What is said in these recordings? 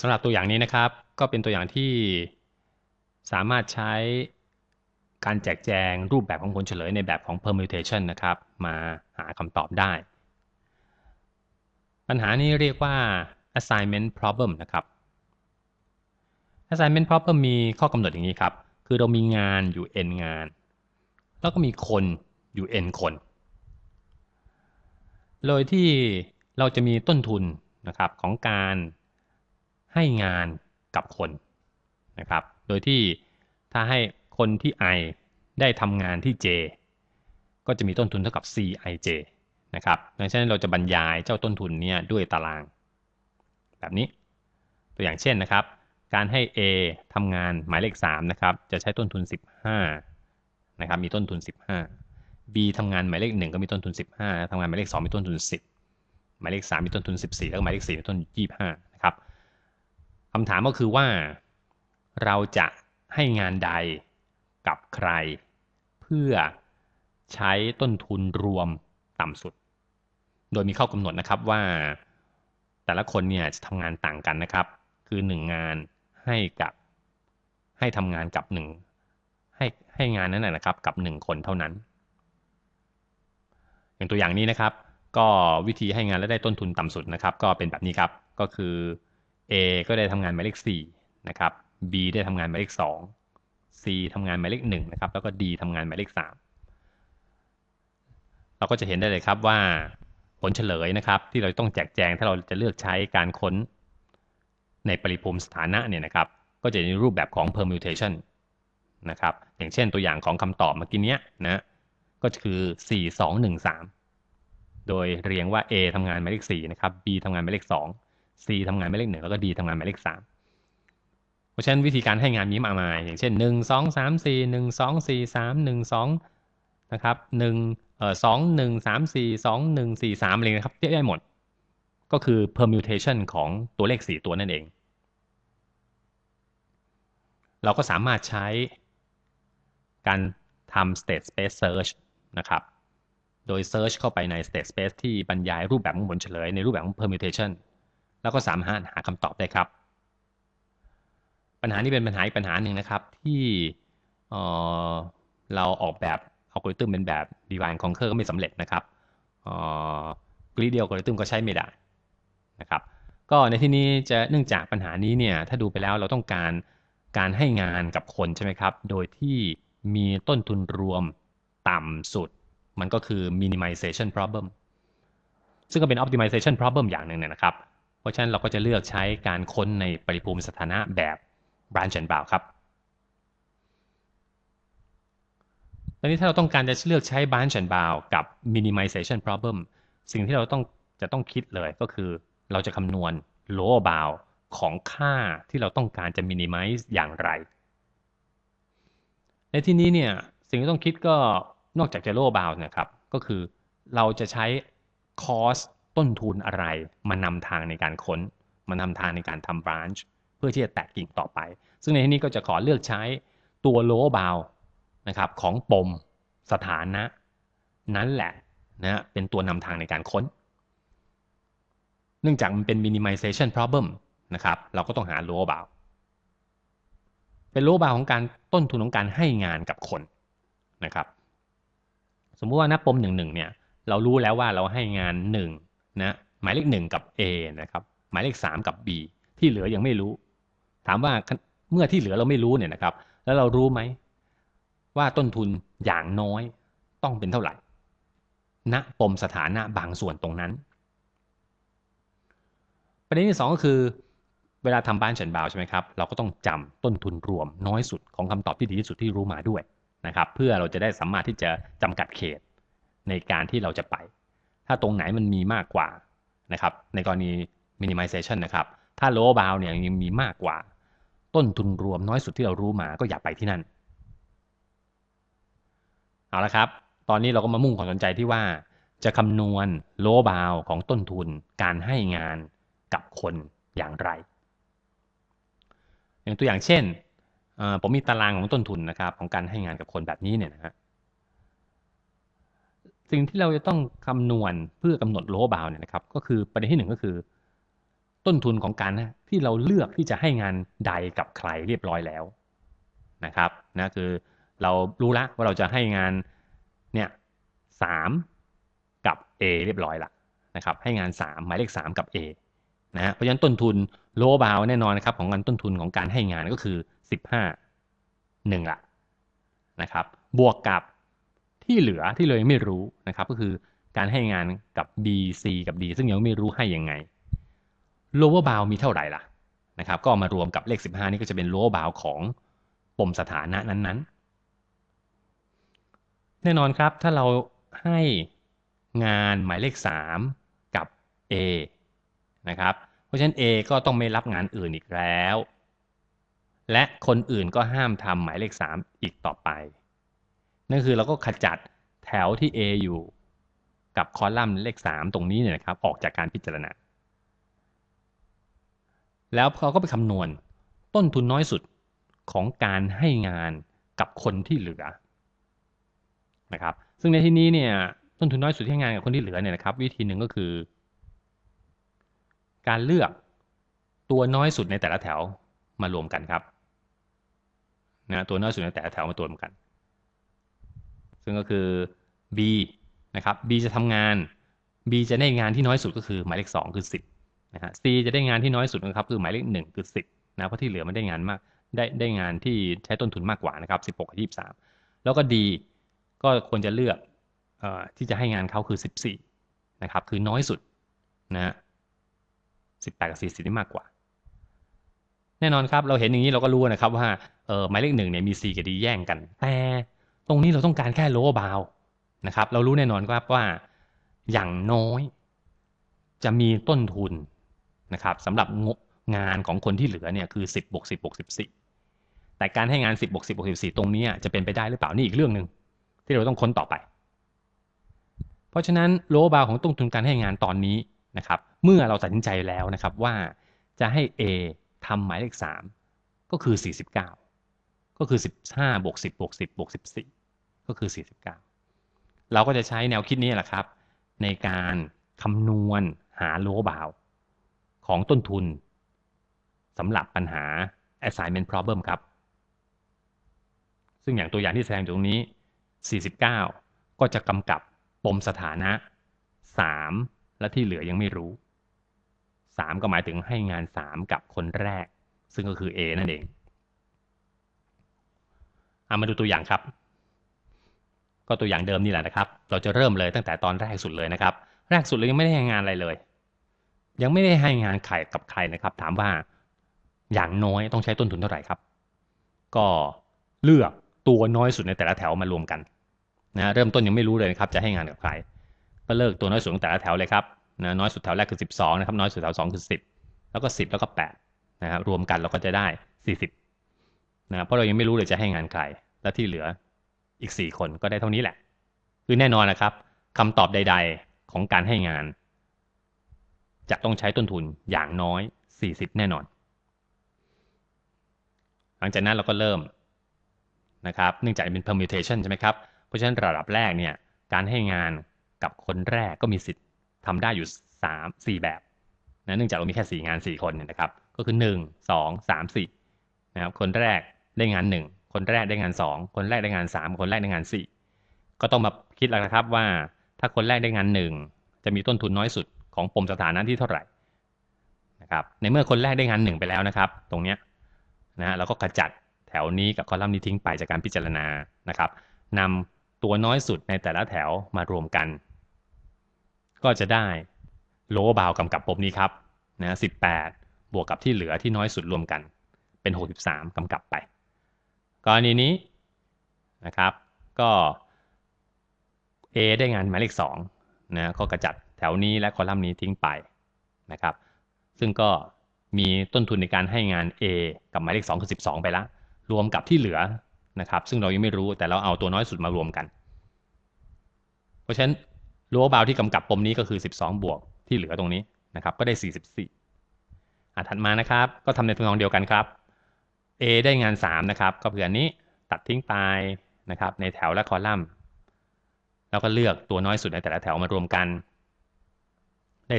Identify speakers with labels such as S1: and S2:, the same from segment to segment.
S1: สำหรับตัวอย่างนี้นะครับ ก็เป็นตัวอย่างที่สามารถใช้การแจกแจงรูปแบบของผลเฉลยในแบบของ permutation นะครับ มาหาคำตอบได้ ปัญหานี้เรียกว่า assignment problem นะครับ assignment problem มีข้อกำหนดอย่างนี้ครับ คือเรามีงานอยู่ n งาน แล้วก็มีคนอยู่ n คน โดยที่เราจะมีต้นทุนนะครับของการ ให้งานกับคนนะครับ โดยที่ถ้าให้คนที่ i ได้ทำงานที่ j ก็จะมีต้นทุนเท่ากับ cij นะครับดังนั้นเราจะบรรยายเจ้าต้นทุนเนี่ยด้วยตาราง แบบนี้ ตัวอย่างเช่นนะครับ การให้ a ทำงานหมายเลข3นะครับ จะใช้ต้นทุน 15นะครับ มีต้นทุน 15 b ทำงานหมายเลข 1 ก็มีต้นทุน 15ทำงานหมายเลข 2 มีต้นทุน 10 หมายเลข 3 มีต้นทุน 14 แล้วหมายเลข4มีต้นทุน 25 คำถามก็คือว่า เราจะให้งานใดกับใคร เพื่อใช้ต้นทุนรวมต่ำสุด โดยมีข้อกำหนดนะครับว่า แต่ละคนเนี่ยจะทำงานต่างกันนะครับ คือ 1 งานให้กับให้ทำงานกับ1ให้ให้งานนั้นนะครับ กับ 1 คนเท่านั้น อย่างตัวอย่างนี้นะครับ ก็วิธีให้งานและได้ต้นทุนต่ำสุดนะครับ ก็เป็นแบบนี้ครับก็คือ A ก็ได้ทำงานหมายเลข4นะครับ B ได้ทำงานหมายเลข2 C ทำงานหมายเลข1นะครับ แล้วก็ D ทำงานหมายเลข3เราก็จะเห็นได้เลยครับว่าผลเฉลยนะครับ ที่เราต้องแจกแจงถ้าเราจะเลือกใช้การค้นในปริภูมิสถานะเนี่ยนะครับ ก็จะในรูปแบบของ permutation นะครับ อย่างเช่นตัวอย่างของคำตอบเมื่อกี้เนี้ยนะ ก็คือ 4 2 1 3 โดยเรียงว่า A ทำงานหมายเลข4นะครับ B ทำงานหมายเลข2 C ทำงานหมายเลข1แล้วก็ D ทำงานหมายเลข3เพราะฉะนั้นวิธีการให้งานมีมากมาย อย่างเช่น 1 2 3 4 1 2 4 3 1 2นะครับ1เอ่อ2 1 3 4 2 1 4 3อะไรนะครับเยอะแยะหมด ก็คือ permutation ของตัวเลข 4 ตัวนั่นเอง เราก็สามารถใช้การทำ state space search นะครับ โดย search เข้าไปใน state space ที่บรรยายรูปแบบของผลเฉลยในรูปแบบของ permutation แล้วก็สามารถหาคำตอบได้ครับ ปัญหานี้เป็นปัญหาอีกปัญหาหนึ่งนะครับ ที่เเราออกแบบอัลกอริทึมเป็นแบบ divide conquer ก็ไม่สำเร็จนะครับกริดเดียวอัลกอริทึมก็ใช้ไม่ได้นะครับ ก็ในที่นี้จะเนื่องจากปัญหานี้เนี่ยถ้าดูไปแล้วเราต้องการการให้งานกับคนใช่ไหมครับ โดยที่มีต้นทุนรวมต่ำสุด มันก็คือ minimization problem ซึ่งก็เป็น optimization problem อย่างหนึ่งนะครับ ราะฉะนั้นเราก็จะเลือกใช้การค้นในปริภูมิสถานะแบบ branch and bound ครับตอนนี้ถ้าเราต้องการจะเลือกใช้ branch and bound กับ minimization problem สิ่งที่เราต้องจะต้องคิดเลยก็คือเราจะคำนวณ lower bound ของค่าที่เราต้องการจะ minimize อย่างไร ในที่นี้เนี่ยสิ่งที่ต้องคิดก็นอกจากจะ lower bound นะครับ ก็คือเราจะใช้ cost ต้นทุนอะไรมานำทางในการค้นมานำทางในการทำ branch เพื่อที่จะแตกกิ่งต่อไป ซึ่งในที่นี้ก็จะขอเลือกใช้ตัว lower bound นะครับของปมสถานะ นั้นแหละนะเป็นตัวนำทางในการค้น เนื่องจากมันเป็น minimization problem นะครับเราก็ต้องหา lower bound เป็น lower bound ของการต้นทุนของการให้งานกับคนนะครับ สมมุติว่านับปมหนึ่งหนึ่งเนี่ยเรารู้แล้วว่าเราให้งาน1นะหมายเลข1กับ A นะครับหมายเลข 3 กับ B ที่เหลือยังไม่รู้ ถามว่าเมื่อที่เหลือเราไม่รู้เนี่ยนะครับ แล้วเรารู้ไหมว่าต้นทุนอย่างน้อยต้องเป็นเท่าไหร่ณปมสถานะบางส่วนตรงนั้น ประเด็นที่2ก็คือเวลาทำบ้านเฉินบาวใช่ไหมครับ เราก็ต้องจำต้นทุนรวมน้อยสุดของคำตอบที่ดีที่สุดที่รู้มาด้วยนะครับ เพื่อเราจะได้สามารถที่จะจำกัดเขตในการที่เราจะไป ถ้าตรงไหนมันมีมากกว่านะครับ ในกรณี minimization นะครับ ถ้า low bound เนี่ยยังมีมากกว่า ต้นทุนรวมน้อยสุดที่เรารู้มาก็อย่าไปที่นั่น เอาละครับ ตอนนี้เราก็มามุ่งความสนใจที่ว่า จะคำนวณ low bound ของต้นทุนการให้งานกับคนอย่างไร อย่างตัวอย่างเช่นผมมีตารางของต้นทุนนะครับของการให้งานกับคนแบบนี้เนี่ยนะฮะ สิ่งที่เราจะต้องคำนวณเพื่อกำหนดโลบาวเนี่ยนะครับ ก็คือประเด็นที่หนึ่งก็คือ ต้นทุนของการที่เราเลือกที่จะให้งานใดกับใครเรียบร้อยแล้วนะครับนะคือเรารู้ละว่าเราจะให้งานเนี่ยสามกับ A เรียบร้อยละนะครับให้งาน 3 หมายเลข 3 กับ A นะฮะเพราะฉะนั้นต้นทุนโลบาวแน่นอนนะครับของการต้นทุนของการให้งานก็คือ 15 1ละนะครับบวกกับ ที่เหลือที่เลยไม่รู้นะครับก็คือการให้งานกับ B C กับ D ซึ่งยังไม่รู้ให้ยังไง lower bound มีเท่าไหร่ล่ะนะครับก็มารวมกับเลข 15 นี่ก็จะเป็น lower bound ของปมสถานะนั้นๆ แน่นอนครับถ้าเราให้งานหมายเลข 3 กับ A นะครับเพราะฉะนั้น A ก็ต้องไม่รับงานอื่นอีกแล้ว และคนอื่นก็ห้ามทำหมายเลข 3 อีกต่อไป นั่นคือเราก็ขจัดแถวที่ A อยู่กับคอลัมน์เลข 3 ตรงนี้เนี่ยนะครับออกจากการพิจารณา แล้วเขาก็ไปคำนวณต้นทุนน้อยสุดของการให้งานกับคนที่เหลือนะครับซึ่งในที่นี้เนี่ยต้นทุนน้อยสุดที่ให้งานกับคนที่เหลือเนี่ยนะครับ วิธีหนึ่งก็คือ การเลือกตัวน้อยสุดในแต่ละแถวมารวมกันครับนะตัวน้อยสุดในแต่ละแถวมารวมกัน ซึ่งก็คือ B นะครับ B จะทำงาน B จะได้งานที่น้อยสุดก็คือหมายเลข 2 คือ 10นะฮะ C จะได้งานที่น้อยสุดนะครับคือหมายเลข 1 คือ 10นะเพราะที่เหลือมันได้งานมากได้ได้งานที่ใช้ต้นทุนมากกว่านะครับ16กับ23 แล้วก็ D ก็ควรจะเลือกอที่จะให้งานเขาคือ 14นะครับคือน้อยสุดนะฮะ18กับ40นี่มากกว่าแน่นอนครับ เราเห็นอย่างนี้เราก็รู้นะครับว่าหมายเลขหนึ่งเนี่ยมี C กับ D แย่งกัน แต่ ตรงนี้เราต้องการแค่ lower bound นะครับเรารู้แน่นอนครับว่าอย่างน้อย จะมีต้นทุนนะครับสำหรับงานของคนที่เหลือเนี่ยคือ 10บวก10บวก14 แต่การให้งาน 10บวก10บวก14 ตรงนี้จะเป็นไปได้หรือเปล่านี่อีกเรื่องหนึ่งที่เราต้องค้นต่อไป เพราะฉะนั้นโลบาของต้นทุนการให้งานตอนนี้นะครับเมื่อเราตัดสินใจแล้วนะครับว่าจะให้ A ทำหมายเลข 3 ก็คือ 49 ก็คือ 15บวก10บวก10บวก14 ก็คือ 49 เราก็จะใช้แนวคิดนี้แหละครับ ในการคำนวณหาโลบาวของต้นทุนสำหรับปัญหา assignment problem ครับ ซึ่งอย่างตัวอย่างที่แสดงอยู่ตรงนี้ 49 ก็จะกำกับปมสถานะ 3 และที่เหลือยังไม่รู้ 3 ก็หมายถึงให้งาน 3 กับคนแรก ซึ่งก็คือ A นั่นเองเอามาดูตัวอย่างครับ ก็ตัวอย่างเดิมนี่แหละนะครับ เราจะเริ่มเลยตั้งแต่ตอนแรกสุดเลยนะครับ แรกสุดเลยยังไม่ได้ให้งานอะไรเลย ยังไม่ได้ให้งานใครกับใครนะครับ ถามว่าอย่างน้อยต้องใช้ต้นทุนเท่าไหร่ครับ ก็เลือกตัวน้อยสุดในแต่ละแถวมารวมกันนะเริ่มต้นยังไม่รู้เลยนะครับจะให้งานกับใคร ก็เลิกตัวน้อยสุดแต่ละแถวเลยครับนะน้อยสุดแถวแรกคือ 12นะครับน้อยสุดแถว2คือ 10 แล้วก็ 10 แล้วก็8นะครับรวมกันเราก็จะได้ 40นะเพราะเรายังไม่รู้เลยจะให้งานใครและที่เหลือ อีก 4 คนก็ได้เท่านี้แหละ คือแน่นอนนะครับคำตอบใด ๆของการให้งาน จะต้องใช้ต้นทุนอย่างน้อย 40 แน่นอน หลังจากนั้นเราก็เริ่มนะครับ เนื่องจากเป็น permutation ใช่ไหมครับ เพราะฉะนั้นระดับแรกเนี่ยการให้งานกับคนแรกก็มีสิทธิ์ทำได้อยู่ 3 4 แบบนะเนื่องจากเรามีแค่ 4 งาน 4 คนเนี่ยนะครับ ก็คือ 1 2 3 4นะครับคนแรกได้งาน 1 คนแรกได้งาน2คนแรกได้งาน3คนแรกได้งาน4ก็ต้องมาคิดแล้วนะครับว่าถ้าคนแรกได้งาน1จะมีต้นทุนน้อยสุดของปมสถานะที่เท่าไหร่นะครับในเมื่อคนแรกได้งาน1ไปแล้วนะครับ ตรงเนี้ยนะเราก็ขจัดแถวนี้กับคอลัมน์นี้ทิ้งไปจากการพิจารณานะครับนำตัวน้อยสุดในแต่ละแถวมารวมกัน ก็จะได้โลบาวกำกับปมนี้ครับนะ18 บวกกับที่เหลือที่น้อยสุดรวมกัน เป็น 63กำกับไป กรณีนี้นะครับ ก็ A ได้งานหมายเลข2นะก็กระจัดแถวนี้และคอลัมน์นี้ทิ้งไปนะครับ ซึ่งก็มีต้นทุนในการให้งาน A กับหมายเลข2คือ 12 ไปละ รวมกับที่เหลือนะครับ ซึ่งเรายังไม่รู้แต่เราเอาตัวน้อยสุดมารวมกัน เพราะฉะนั้นรั้วบาวที่กำกับปมนี้ก็คือ 12 บวกที่เหลือตรงนี้นะครับ ก็ได้ 44อะถัดมานะครับ ก็ทำในทำนองเดียวกันครับ A ได้งาน 3 นะครับ ก็เผื่อนี้ตัดทิ้งไปนะครับ ในแถวและคอลัมน์ แล้วก็เลือกตัวน้อยสุดในแต่ละแถวมารวมกันได้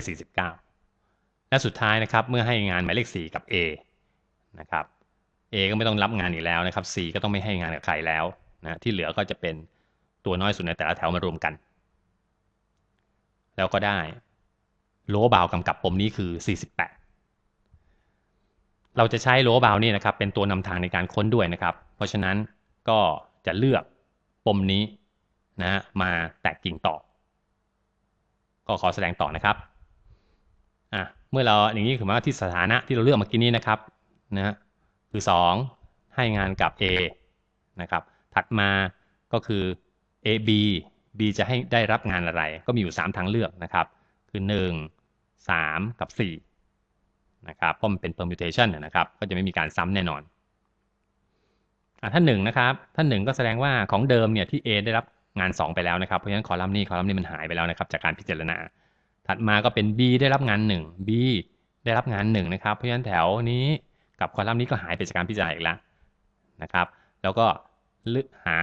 S1: 49 และสุดท้ายนะครับ เมื่อให้งานหมายเลข 4 กับ A นะครับ A ก็ไม่ต้องรับงานอีกแล้วนะครับ C ก็ต้องไม่ให้งานกับใครแล้วนะที่เหลือก็จะเป็นตัวน้อยสุดในแต่ละแถวมารวมกัน แล้วก็ได้โลบาวกำกับปมนี้คือ 48 เราจะใช้โลบาวนี่นะครับเป็นตัวนำทางในการค้นด้วยนะครับ เพราะฉะนั้นก็จะเลือกปมนี้นะมาแตกกิ่งต่อ ก็ขอแสดงต่อนะครับอะเมื่อเราอย่างนี้คือว่าที่สถานะที่เราเลือกเมื่อกี้นี้นะครับนะคือ 2 ให้งานกับ A นะครับถัดมาก็คือ A B B จะให้ได้รับงานอะไร ก็มีอยู่ 3 ทางเลือกนะครับ คือ 1 3 กับ 4 นะครับเพราะมันเป็น permutation นะครับ ก็จะไม่มีการซ้ำแน่นอนอท่านหนึ่งนะครับ ท่านหนึ่งก็แสดงว่าของเดิมเนี่ยที่ A ได้รับงาน 2 ไปแล้วนะครับ เพราะฉะนั้นคอลัมน์นี้คอลัมน์นี้มันหายไปแล้วนะครับ จากการพิจารณา ถัดมาก็เป็น B ได้รับงาน 1 B ได้รับงาน1นะครับ เพราะฉะนั้นแถวนี้กับคอลัมน์นี้ก็หายไปจากการพิจารณาอีกแล้วนะครับ แล้วก็หา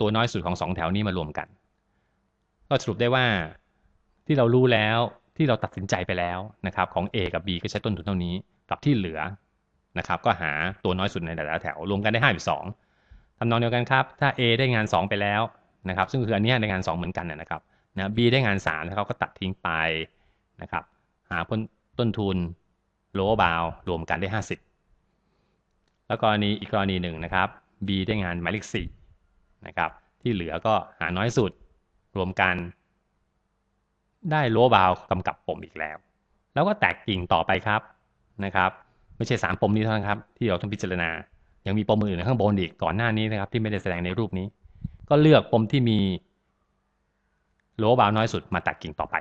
S1: ตัวน้อยสุดของ 2 แถวนี้มารวมกัน ก็สรุปได้ว่าที่เรารู้แล้ว ที่เราตัดสินใจไปแล้วนะครับของ A กับ B ก็ใช้ต้นทุนเท่านี้กับที่เหลือนะครับก็หาตัวน้อยสุดในแต่ละแถวรวมกันได้52ทำนองเดียวกันครับ ถ้า A ได้งาน 2 ไปแล้วนะครับซึ่งคืออันนี้ได้งาน 2 เหมือนกันนะครับนะ B ได้งาน3นะครับก็ตัดทิ้งไปนะครับหาต้นทุนโลบาวรวมกันได้ 50 แล้วกรณีอีกกรณีหนึ่งนะครับ B ได้งานหมายเลข4นะครับที่เหลือก็หาน้อยสุดรวมกัน ได้โลบาวกำกับปมอีกแล้ว แล้วก็แตกกิ่งต่อไปครับนะครับ ไม่ใช่สามปมนี้เท่านั้นครับ ที่เราต้องพิจารณา ยังมีปมอื่นข้างบนอีกก่อนหน้านี้นะครับ ที่ไม่ได้แสดงในรูปนี้ ก็เลือกปมที่มีโลบาวน้อยสุดมาแตกกิ่งต่อไป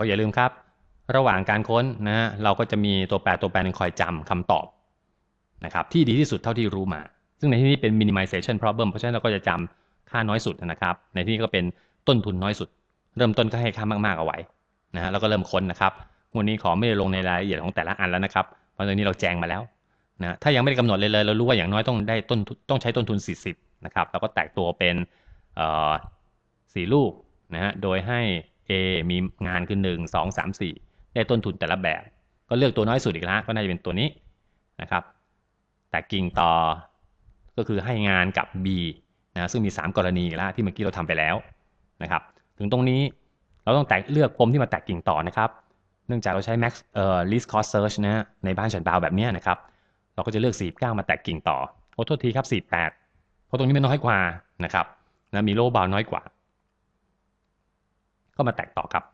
S1: ก็อย่าลืมครับ ระหว่างการค้นนะเราก็จะมีตัวแปรตัวแปรหนึ่งคอยจำคำตอบนะครับที่ดีที่สุดเท่าที่รู้มา ซึ่งในที่นี้เป็น minimization problem เพราะฉะนั้นเราก็จะจำ ค่าน้อยสุดนะครับ ในที่นี้ก็เป็นต้นทุนน้อยสุด เริ่มต้นก็ให้ค่ามากๆเอาไว้นะฮะแล้วก็เริ่มค้นนะครับวันนี้ขอไม่ลงในรายละเอียดของแต่ละอันแล้วนะครับเพราะตอนนี้เราแจ้งมาแล้วนะถ้ายังไม่ได้กำหนดเลยเลยเรารู้ว่าอย่างน้อยต้องได้ต้นต้องใช้ต้นทุน 40นะครับแล้วก็แตกตัวเป็นสี่ลูกนะฮะโดยให้ A มีงานคือ 1 2 3 4 ได้ต้นทุนแต่ละแบบ ก็เลือกตัวน้อยสุดอีกแล้วก็น่าจะเป็นตัวนี้นะครับแต่กิ่งต่อก็คือให้งานกับ B นะซึ่งมี 3 กรณีแล้วที่เมื่อกี้เราทำไปแล้วนะครับ ถึงตรงนี้เราต้องแตกเลือกปมที่มาแตกกิ่งต่อนะครับ เนื่องจากเราใช้ max เอ่อ least cost search นะในบ้านฉันบาวแบบนี้นะครับ เราก็จะเลือก 49 มาแตกกิ่งต่อโอ้โทษทีครับ 48 เพราะตรงนี้มันน้อยกว่านะครับนะมีโลบาวน้อยกว่า ก็มาแตกต่อครับ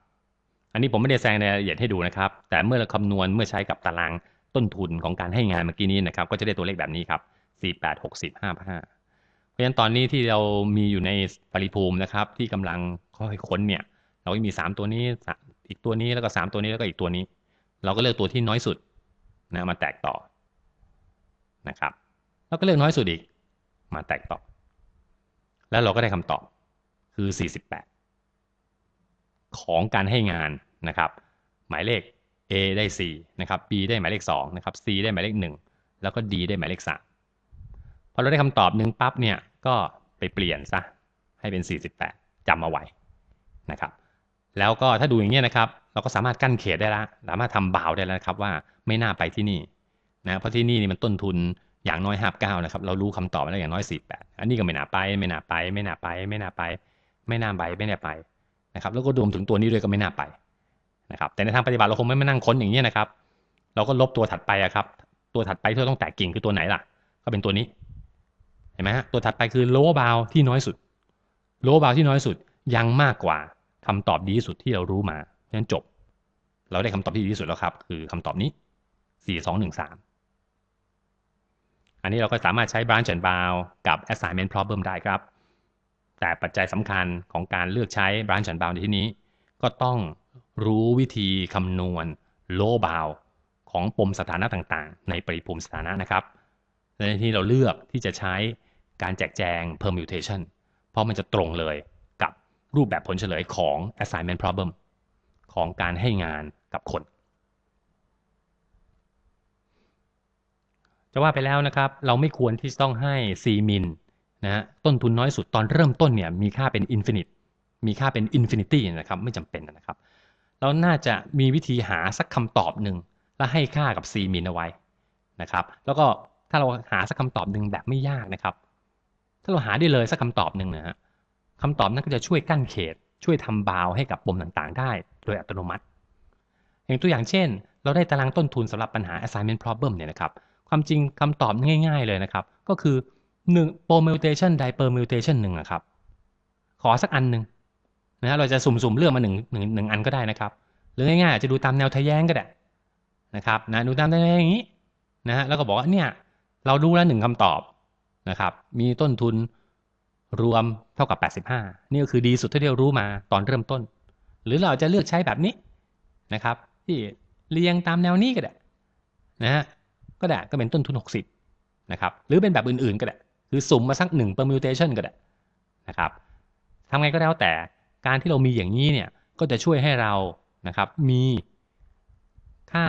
S1: อันนี้ผมไม่ได้แสดงในรายละเอียดให้ดูนะครับ แต่เมื่อเราคำนวณเมื่อใช้กับตารางต้นทุนของการให้งานเมื่อกี้นี้นะครับ ก็จะได้ตัวเลขแบบนี้ครับ 48 60 55เพ ราะฉะนั้นตอนนี้ที่เรามีอยู่ในปริภูมินะครับ ที่กำลังค่อยค้นเนี่ย เราก็มี 3 ตัวนี้ อีกตัวนี้แล้วก็ 3 ตัวนี้แล้วก็อีกตัวนี้ เราก็เลือกตัวที่น้อยสุดนะมาแตกต่อนะครับแล้วก็เลือกน้อยสุดอีกมาแตกต่อ แล้วเราก็ได้คำตอบคือ 48 ของการให้งานนะครับ หมายเลข A ได้ 4 นะครับ B ได้หมายเลข2นะครับ C ได้หมายเลข 1 แล้วก็ D ได้หมายเลข3พอเราได้คำตอบหนึ่งปั๊บเนี่ย ก็ไปเปลี่ยนซะให้เป็น 48จำเอาไว้นะครับ แล้วก็ถ้าดูอย่างนี้นะครับ เราก็สามารถกั้นเขตได้แล้วสามารถทำบาวได้แล้วครับว่าไม่น่าไปที่นี่นะเพราะที่นี่นี่มันต้นทุนอย่างน้อยห้าเก้านะครับ เรารู้คำตอบแล้วอย่างน้อยสี่แปดอันนี้ก็ไม่น่าไป ไม่น่าไป ไม่น่าไป ไม่น่าไป ไม่น่าไปไม่น่าไปนะครับแล้วก็รวมถึงตัวนี้ด้วยก็ไม่น่าไปนะครับ แต่ในทางปฏิบัติเราคงไม่มานั่งค้นอย่างนี้นะครับ เราก็ลบตัวถัดไปอะครับ ตัวถัดไปที่ต้องแตกกิ่งคือตัวไหนล่ะ ก็เป็นตัวนี้ ห็นไหมฮะตัวถัดไปคือโลบาวที่น้อยสุด โลบาวที่น้อยสุดยังมากกว่าคำตอบดีที่สุดที่เรารู้มาเพราะฉะนั้นจบ เราได้คำตอบที่ดีที่สุดแล้วครับ คือคำตอบนี้4 2 1 3อันนี้เราก็สามารถใช้ branch and bound กับ assignment problem ได้ครับ แต่ปัจจัยสำคัญของการเลือกใช้ branch and bound ในที่นี้ ก็ต้องรู้วิธีคำนวณ low bound ของปมสถานะต่างๆ ในปริภูมิสถานะนะครับในที่เราเลือกที่จะใช้ การแจกแจง permutation เพราะมันจะตรงเลยกับรูปแบบผลเฉลยของ assignment problem ของการให้งานกับคน จะว่าไปแล้วนะครับ เราไม่ควรที่จะต้องให้ c min นะต้นทุนน้อยสุดตอนเริ่มต้นเนี่ยมีค่าเป็น infinite มีค่าเป็นอินฟินิตี้นะครับ ไม่จำเป็นนะครับ เราน่าจะมีวิธีหาสักคำตอบหนึ่งแล้วให้ค่ากับ c มินเอาไว้นะครับ แล้วก็ถ้าเราหาสักคำตอบหนึ่งแบบไม่ยากนะครับ ถ้าเราหาได้เลยสักคำตอบหนึ่งนะฮะคำตอบนั้นก็จะช่วยกั้นเขต ช่วยทำบาวให้กับปมต่างๆ ได้ โดยอัตโนมัติ อย่างตัวอย่างเช่น เราได้ตารางต้นทุนสำหรับปัญหา assignment problem เนี่ยนะครับ ความจริงคำตอบง่าย ๆเลยนะครับ ก็คือ1 permutation d i permutation หนึ่งนะครับ ขอสักอันหนึ่งนะเราจะสุ่มๆเลือกมาหนึ่งหนึ่งหนึ่งอันก็ได้นะครับ หรือง่ายๆจะดูตามแนวทะแย้งก็ได้นะครับนะดูตามแนวทะแย้งอย่างนี้นะฮะแล้วก็บอกว่าเนี่ยเรารู้แล้วหนึ่งคำตอบ นะครับ มีต้นทุนรวมเท่ากับ 85 นี่ก็คือดีสุดที่เรารู้มาตอนเริ่มต้น หรือเราจะเลือกใช้แบบนี้นะครับ ที่เรียงตามแนวนี้ก็ได้นะฮะก็ได้ก็เป็นต้นทุน 60นะครับหรือเป็นแบบอื่นๆก็ได้คือสุ่มมาสักหนึ่ง permutation ก็ได้นะครับทำไงก็แล้วแต่การที่เรามีอย่างนี้เนี่ยก็จะช่วยให้เรานะครับมีค่า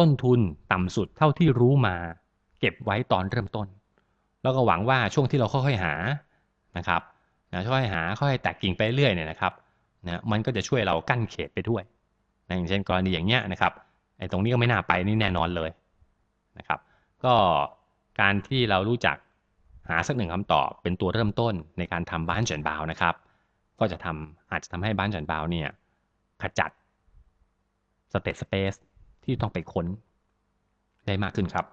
S1: ต้นทุนต่ำสุดเท่าที่รู้มา เก็บไว้ตอนเริ่มต้น แล้วก็หวังว่าช่วงที่เราค่อยๆหานะครับนะค่อยๆหาค่อยๆแตกกิ่งไปเรื่อยเนี่ยนะครับนะมันก็จะช่วยเรากั้นเขตไปด้วยนะอย่างเช่นกรณีอย่างเงี้ยนะครับไอ้ตรงนี้ก็ไม่น่าไปนี่แน่นอนเลยนะครับ ก็การที่เรารู้จักหาสักหนึ่งคำตอบเป็นตัวเริ่มต้นในการทำบ้านเฉินบาวนะครับ ก็จะทำอาจจะทำให้บ้านเฉินบาวเนี่ยขจัดสเตตสเปซที่ต้องไปค้นได้มากขึ้นครับ